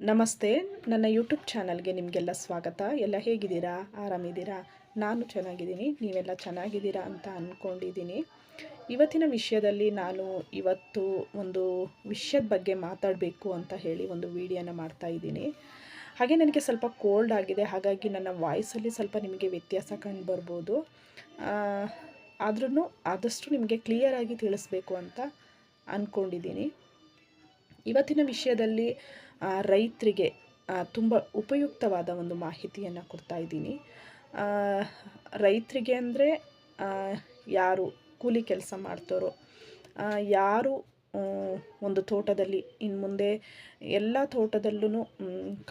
ನಮಸ್ತೆ, ನನ್ನ ಯೂಟ್ಯೂಬ್ ಚಾನಲ್ಗೆ ನಿಮಗೆಲ್ಲ ಸ್ವಾಗತ. ಎಲ್ಲ ಹೇಗಿದ್ದೀರಾ? ಆರಾಮಿದ್ದೀರಾ? ನಾನು ಚೆನ್ನಾಗಿದ್ದೀನಿ. ನೀವೆಲ್ಲ ಚೆನ್ನಾಗಿದ್ದೀರಾ ಅಂತ ಅಂದ್ಕೊಂಡಿದ್ದೀನಿ ಇವತ್ತಿನ ವಿಷಯದಲ್ಲಿ ನಾನು ಇವತ್ತು ಒಂದು ವಿಷಯದ ಬಗ್ಗೆ ಮಾತಾಡಬೇಕು ಅಂತ ಹೇಳಿ ಒಂದು ವಿಡಿಯೋನ ಮಾಡ್ತಾ ಇದ್ದೀನಿ. ಹಾಗೆ ನನಗೆ ಸ್ವಲ್ಪ ಕೋಲ್ಡ್ ಆಗಿದೆ. ಹಾಗಾಗಿ ನನ್ನ ವಾಯ್ಸಲ್ಲಿ ಸ್ವಲ್ಪ ನಿಮಗೆ ವ್ಯತ್ಯಾಸ ಕಂಡು ಬರ್ಬೋದು. ಆದ್ರೂ ಆದಷ್ಟು ನಿಮಗೆ ಕ್ಲಿಯರಾಗಿ ತಿಳಿಸ್ಬೇಕು ಅಂತ ಅಂದ್ಕೊಂಡಿದ್ದೀನಿ ಇವತ್ತಿನ ವಿಷಯದಲ್ಲಿ ರೈತರಿಗೆ ತುಂಬ ಉಪಯುಕ್ತವಾದ ಒಂದು ಮಾಹಿತಿಯನ್ನು ಕೊಡ್ತಾ ಇದ್ದೀನಿ. ರೈತರಿಗೆ ಅಂದರೆ ಯಾರು ಕೂಲಿ ಕೆಲಸ ಮಾಡ್ತಾರೋ ಯಾರು ಒಂದು ತೋಟದಲ್ಲಿ ಇನ್ನು ಮುಂದೆ ಎಲ್ಲ ತೋಟದಲ್ಲೂ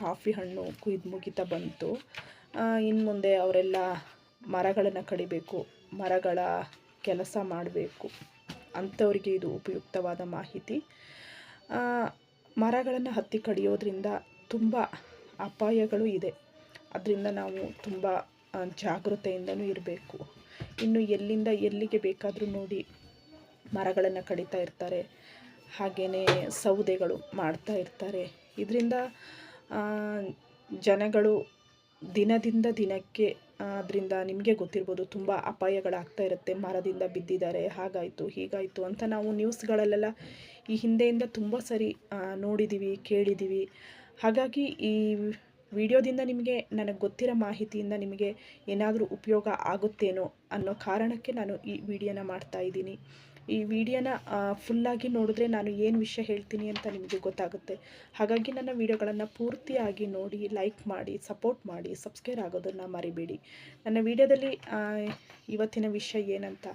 ಕಾಫಿ ಹಣ್ಣು ಕುಯ್ದು ಮುಗಿತಾ ಬಂತು. ಇನ್ನು ಮುಂದೆ ಅವರೆಲ್ಲ ಮರಗಳನ್ನು ಕಡಿಬೇಕು, ಮರಗಳ ಕೆಲಸ ಮಾಡಬೇಕು ಅಂಥವ್ರಿಗೆ ಇದು ಉಪಯುಕ್ತವಾದ ಮಾಹಿತಿ. ಮರಗಳನ್ನು ಹತ್ತಿ ಕಡಿಯೋದ್ರಿಂದ ತುಂಬ ಅಪಾಯಗಳು ಇದೆ. ಅದರಿಂದ ನಾವು ತುಂಬ ಜಾಗೃತೆಯಿಂದನೂ ಇರಬೇಕು. ಇನ್ನು ಎಲ್ಲಿಂದ ಎಲ್ಲಿಗೆ ಬೇಕಾದರೂ ನೋಡಿ ಮರಗಳನ್ನು ಕಡಿತಾ ಇರ್ತಾರೆ. ಹಾಗೆಯೇ ಸೌದೆಗಳು ಮಾಡ್ತಾ ಇರ್ತಾರೆ. ಇದರಿಂದ ಜನಗಳು ದಿನದಿಂದ ದಿನಕ್ಕೆ ಅದರಿಂದ ನಿಮಗೆ ಗೊತ್ತಿರ್ಬೋದು ತುಂಬ ಅಪಾಯಗಳಾಗ್ತಾ ಇರುತ್ತೆ, ಮರದಿಂದ ಬಿದ್ದಿದ್ದಾರೆ, ಹಾಗಾಯಿತು, ಹೀಗಾಯಿತು ಅಂತ ನಾವು ನ್ಯೂಸ್ಗಳಲ್ಲೆಲ್ಲ ಈ ಹಿಂದೆಯಿಂದ ತುಂಬ ಸರಿ ನೋಡಿದ್ದೀವಿ ಕೇಳಿದ್ದೀವಿ ಹಾಗಾಗಿ ಈ ವಿಡಿಯೋದಿಂದ ನಿಮಗೆ ನನಗೆ ಗೊತ್ತಿರೋ ಮಾಹಿತಿಯಿಂದ ನಿಮಗೆ ಏನಾದರೂ ಉಪಯೋಗ ಆಗುತ್ತೇನೋ ಅನ್ನೋ ಕಾರಣಕ್ಕೆ ನಾನು ಈ ವಿಡಿಯೋನ ಮಾಡ್ತಾ ಇದ್ದೀನಿ. ಈ ವಿಡಿಯೋನ ಫುಲ್ಲಾಗಿ ನೋಡಿದ್ರೆ ನಾನು ಏನು ವಿಷಯ ಹೇಳ್ತೀನಿ ಅಂತ ನಿಮಗೆ ಗೊತ್ತಾಗುತ್ತೆ. ಹಾಗಾಗಿ ನನ್ನ ವಿಡಿಯೋಗಳನ್ನು ಪೂರ್ತಿಯಾಗಿ ನೋಡಿ, ಲೈಕ್ ಮಾಡಿ, ಸಪೋರ್ಟ್ ಮಾಡಿ, ಸಬ್ಸ್ಕ್ರೈಬ್ ಆಗೋದನ್ನು ಮರಿಬೇಡಿ. ನನ್ನ ವಿಡಿಯೋದಲ್ಲಿ ಇವತ್ತಿನ ವಿಷಯ ಏನಂತ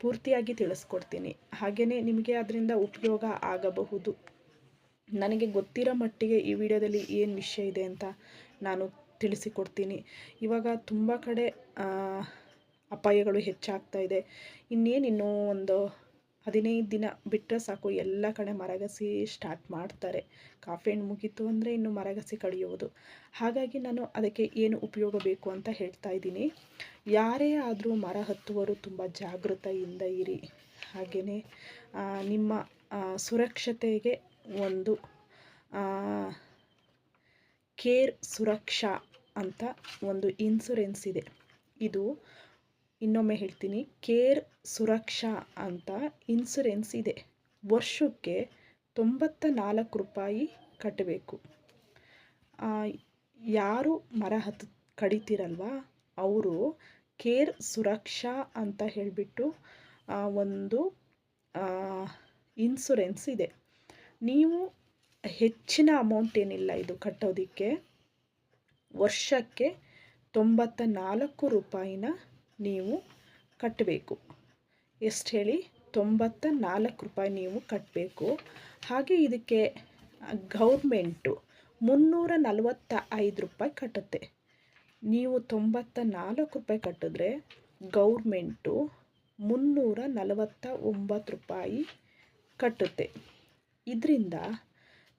ಪೂರ್ತಿಯಾಗಿ ತಿಳಿಸ್ಕೊಡ್ತೀನಿ. ಹಾಗೆಯೇ ನಿಮಗೆ ಅದರಿಂದ ಉಪಯೋಗ ಆಗಬಹುದು. ನನಗೆ ಗೊತ್ತಿರೋ ಮಟ್ಟಿಗೆ ಈ ವಿಡಿಯೋದಲ್ಲಿ ಏನು ವಿಷಯ ಇದೆ ಅಂತ ನಾನು ತಿಳಿಸಿಕೊಡ್ತೀನಿ. ಇವಾಗ ತುಂಬ ಕಡೆ ಅಪಾಯಗಳು ಹೆಚ್ಚಾಗ್ತಾ ಇದೆ. ಇನ್ನೇನು ಇನ್ನೂ ಒಂದು ಹದಿನೈದು ದಿನ ಬಿಟ್ಟರೆ ಸಾಕು, ಎಲ್ಲ ಕಡೆ ಮರಗಸಿ ಸ್ಟಾರ್ಟ್ ಮಾಡ್ತಾರೆ. ಕಾಫಿ ಹಣ್ಣು ಮುಗೀತು ಅಂದರೆ ಇನ್ನು ಮರಗಸಿ ಕಡಿಯುವುದು. ಹಾಗಾಗಿ ನಾನು ಅದಕ್ಕೆ ಏನು ಉಪಯೋಗ ಬೇಕು ಅಂತ ಹೇಳ್ತಾ ಇದ್ದೀನಿ. ಯಾರೇ ಆದರೂ ಮರ ಹತ್ತುವರು ತುಂಬ ಜಾಗೃತೆಯಿಂದ ಇರಿ. ಹಾಗೆಯೇ ನಿಮ್ಮ ಸುರಕ್ಷತೆಗೆ ಒಂದು ಕೇರ್ ಸುರಕ್ಷಾ ಅಂತ ಒಂದು ಇನ್ಸುರೆನ್ಸ್ ಇದೆ. ಇದು ಇನ್ನೊಮ್ಮೆ ಹೇಳ್ತೀನಿ. ಕೇರ್ ಸುರಕ್ಷಾ ಅಂತ ಇನ್ಸುರೆನ್ಸ್ ಇದೆ. ವರ್ಷಕ್ಕೆ ತೊಂಬತ್ತ ನಾಲ್ಕು ರೂಪಾಯಿ ಕಟ್ಟಬೇಕು. ಯಾರು ಮರ ಹತ್ತು ಕಡಿತೀರಲ್ವಾ? ಅವರು ಕೇರ್ ಸುರಕ್ಷಾ ಅಂತ ಹೇಳಿಬಿಟ್ಟು ಒಂದು ಇನ್ಸುರೆನ್ಸ್ ಇದೆ. ನೀವು ಹೆಚ್ಚಿನ ಅಮೌಂಟ್ ಏನಿಲ್ಲ ಇದು ಕಟ್ಟೋದಕ್ಕೆ, ವರ್ಷಕ್ಕೆ ತೊಂಬತ್ತ ನಾಲ್ಕು ರೂಪಾಯಿನ ನೀವು ಕಟ್ಟಬೇಕು. ಎಷ್ಟು ಹೇಳಿ? ತೊಂಬತ್ತ ನಾಲ್ಕು ರೂಪಾಯಿ ನೀವು ಕಟ್ಟಬೇಕು ಹಾಗೆ ಇದಕ್ಕೆ ಗೌರ್ಮೆಂಟು ಮುನ್ನೂರ ನಲವತ್ತ ಐದು ರೂಪಾಯಿ ಕಟ್ಟುತ್ತೆ. ನೀವು ತೊಂಬತ್ತ ನಾಲ್ಕು ರೂಪಾಯಿ ಕಟ್ಟಿದ್ರೆ ಗೌರ್ಮೆಂಟು ಮುನ್ನೂರ ನಲವತ್ತ ಒಂಬತ್ತು ರೂಪಾಯಿ ಕಟ್ಟುತ್ತೆ. ಇದರಿಂದ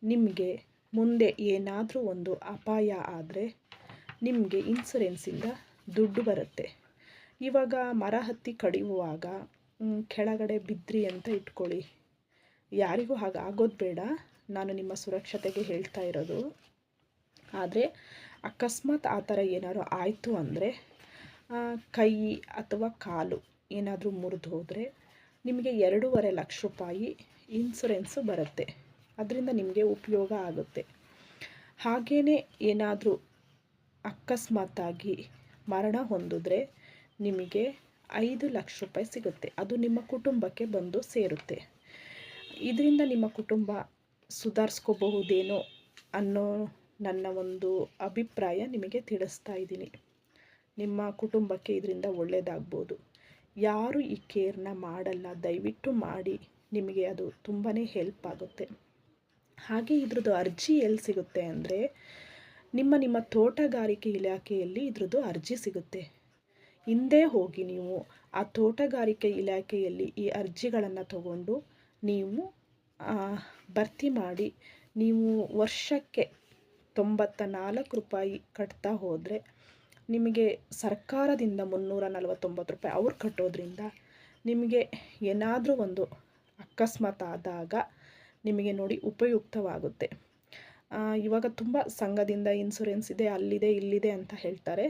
ನಿಮಗೆ ಮುಂದೆ ಏನಾದರೂ ಒಂದು ಅಪಾಯ ಆದರೆ ನಿಮಗೆ ಇನ್ಸುರೆನ್ಸಿಂದ ದುಡ್ಡು ಬರುತ್ತೆ. ಇವಾಗ ಮರ ಹತ್ತಿ ಕಡಿಯುವಾಗ ಕೆಳಗಡೆ ಬಿದ್ದಿರಿ ಅಂತ ಇಟ್ಕೊಳ್ಳಿ. ಯಾರಿಗೂ ಹಾಗೆ ಆಗೋದು ಬೇಡ. ನಾನು ನಿಮ್ಮ ಸುರಕ್ಷತೆಗೆ ಹೇಳ್ತಾ ಇರೋದು. ಆದರೆ ಅಕಸ್ಮಾತ್ ಆ ಥರ ಏನಾದ್ರು ಆಯಿತು ಅಂದರೆ ಕೈ ಅಥವಾ ಕಾಲು ಏನಾದರೂ ಮುರಿದು ಹೋದರೆ ನಿಮಗೆ ಎರಡೂವರೆ ಲಕ್ಷ ರೂಪಾಯಿ ಇನ್ಸುರೆನ್ಸು ಬರುತ್ತೆ. ಅದರಿಂದ ನಿಮಗೆ ಉಪಯೋಗ ಆಗುತ್ತೆ. ಹಾಗೆಯೇ ಏನಾದರೂ ಅಕಸ್ಮಾತಾಗಿ ಮರಣ ಹೊಂದಿದ್ರೆ ನಿಮಗೆ ಐದು ಲಕ್ಷ ರೂಪಾಯಿ ಸಿಗುತ್ತೆ. ಅದು ನಿಮ್ಮ ಕುಟುಂಬಕ್ಕೆ ಬಂದು ಸೇರುತ್ತೆ. ಇದರಿಂದ ನಿಮ್ಮ ಕುಟುಂಬ ಸುಧಾರಿಸ್ಕೋಬಹುದೇನೋ ಅನ್ನೋ ನನ್ನ ಒಂದು ಅಭಿಪ್ರಾಯ ನಿಮಗೆ ತಿಳಿಸ್ತಾ ಇದ್ದೀನಿ. ನಿಮ್ಮ ಕುಟುಂಬಕ್ಕೆ ಇದರಿಂದ ಒಳ್ಳೆಯದಾಗ್ಬೋದು ಯಾರು ಈ ಕೇರ್ನ ಮಾಡಲ್ಲ, ದಯವಿಟ್ಟು ಮಾಡಿ. ನಿಮಗೆ ಅದು ತುಂಬಾ ಹೆಲ್ಪ್ ಆಗುತ್ತೆ. ಹಾಗೆ ಇದ್ರದ್ದು ಅರ್ಜಿ ಎಲ್ಲಿ ಸಿಗುತ್ತೆ ಅಂದರೆ, ನಿಮ್ಮ ನಿಮ್ಮ ತೋಟಗಾರಿಕೆ ಇಲಾಖೆಯಲ್ಲಿ ಇದ್ರದ್ದು ಅರ್ಜಿ ಸಿಗುತ್ತೆ. ಹಿಂದೆ ಹೋಗಿ ನೀವು ಆ ತೋಟಗಾರಿಕೆ ಇಲಾಖೆಯಲ್ಲಿ ಈ ಅರ್ಜಿಗಳನ್ನು ತಗೊಂಡು ನೀವು ಭರ್ತಿ ಮಾಡಿ ನೀವು ವರ್ಷಕ್ಕೆ ತೊಂಬತ್ತ ನಾಲ್ಕು ರೂಪಾಯಿ ಕಟ್ತಾ ಹೋದರೆ ನಿಮಗೆ ಸರ್ಕಾರದಿಂದ ಮುನ್ನೂರ ನಲವತ್ತೊಂಬತ್ತು ರೂಪಾಯಿ ಅವ್ರು ಕಟ್ಟೋದ್ರಿಂದ ನಿಮಗೆ ಏನಾದರೂ ಒಂದು ಅಕಸ್ಮಾತ್ ಆದಾಗ ನಿಮಗೆ ನೋಡಿ ಉಪಯುಕ್ತವಾಗುತ್ತೆ. ಇವಾಗ ತುಂಬ ಸಂಘದಿಂದ ಇನ್ಸೂರೆನ್ಸ್ ಇದೆ, ಅಲ್ಲಿದೆ, ಇಲ್ಲಿದೆ ಅಂತ ಹೇಳ್ತಾರೆ.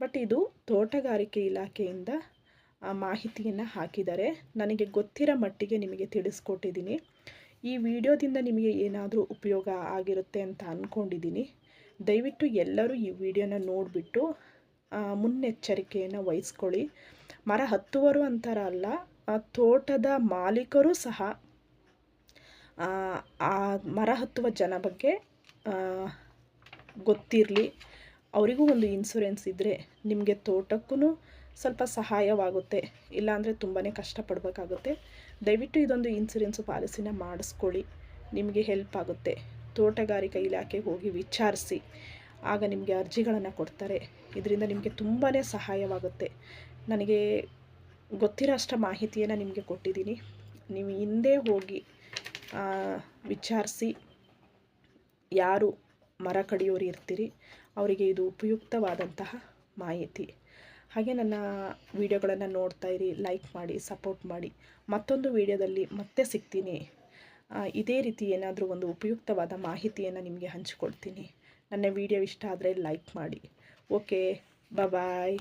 ಬಟ್ ಇದು ತೋಟಗಾರಿಕೆ ಇಲಾಖೆಯಿಂದ ಮಾಹಿತಿಯನ್ನು ಹಾಕಿದ್ದಾರೆ. ನನಗೆ ಗೊತ್ತಿರೋ ಮಟ್ಟಿಗೆ ನಿಮಗೆ ತಿಳಿಸ್ಕೊಟ್ಟಿದ್ದೀನಿ. ಈ ವಿಡಿಯೋದಿಂದ ನಿಮಗೆ ಏನಾದರೂ ಉಪಯೋಗ ಆಗಿರುತ್ತೆ ಅಂತ ಅಂದ್ಕೊಂಡಿದ್ದೀನಿ ದಯವಿಟ್ಟು ಎಲ್ಲರೂ ಈ ವಿಡಿಯೋನ ನೋಡಿಬಿಟ್ಟು ಮುನ್ನೆಚ್ಚರಿಕೆಯನ್ನು ವಹಿಸ್ಕೊಳ್ಳಿ. ಮರ ಹತ್ತುವರು ಅಂತಾರ ಅಲ್ಲ ತೋಟದ ಮಾಲೀಕರು ಸಹ, ಆ ಮರ ಹತ್ತುವ ಜನ ಬಗ್ಗೆ ಗೊತ್ತಿರಲಿ. ಅವರಿಗೂ ಒಂದು ಇನ್ಸೂರೆನ್ಸ್ ಇದ್ದರೆ ನಿಮಗೆ ತೋಟಕ್ಕೂ ಸ್ವಲ್ಪ ಸಹಾಯವಾಗುತ್ತೆ. ಇಲ್ಲಾಂದರೆ ತುಂಬಾ ಕಷ್ಟಪಡಬೇಕಾಗುತ್ತೆ. ದಯವಿಟ್ಟು ಇದೊಂದು ಇನ್ಸೂರೆನ್ಸ್ ಪಾಲಿಸಿನ ಮಾಡಿಸ್ಕೊಳ್ಳಿ. ನಿಮಗೆ ಹೆಲ್ಪ್ ಆಗುತ್ತೆ. ತೋಟಗಾರಿಕಾ ಇಲಾಖೆಗೆ ಹೋಗಿ ವಿಚಾರಿಸಿ. ಆಗ ನಿಮಗೆ ಅರ್ಜಿಗಳನ್ನು ಕೊಡ್ತಾರೆ. ಇದರಿಂದ ನಿಮಗೆ ತುಂಬಾ ಸಹಾಯವಾಗುತ್ತೆ. ನನಗೆ ಗೊತ್ತಿರೋ ಅಷ್ಟು ಮಾಹಿತಿಯನ್ನು ನಿಮಗೆ ಕೊಟ್ಟಿದ್ದೀನಿ. ನೀವು ಹಿಂದೆ ಹೋಗಿ ವಿಚಾರಿಸಿ ಯಾರು ಮರ ಕಡಿಯೋರು ಇರ್ತೀರಿ, ಅವರಿಗೆ ಇದು ಉಪಯುಕ್ತವಾದಂತಹ ಮಾಹಿತಿ. ಹಾಗೆ ನನ್ನ ವಿಡಿಯೋಗಳನ್ನು ನೋಡ್ತಾ ಇರಿ ಲೈಕ್ ಮಾಡಿ ಸಪೋರ್ಟ್ ಮಾಡಿ. ಮತ್ತೊಂದು ವಿಡಿಯೋದಲ್ಲಿ ಮತ್ತೆ ಸಿಗ್ತೀನಿ. ಇದೇ ರೀತಿ ಏನಾದರೂ ಒಂದು ಉಪಯುಕ್ತವಾದ ಮಾಹಿತಿಯನ್ನು ನಿಮಗೆ ಹಂಚಿಕೊಡ್ತೀನಿ. ನನ್ನ ವಿಡಿಯೋ ಇಷ್ಟ ಆದರೆ ಲೈಕ್ ಮಾಡಿ. Okay bye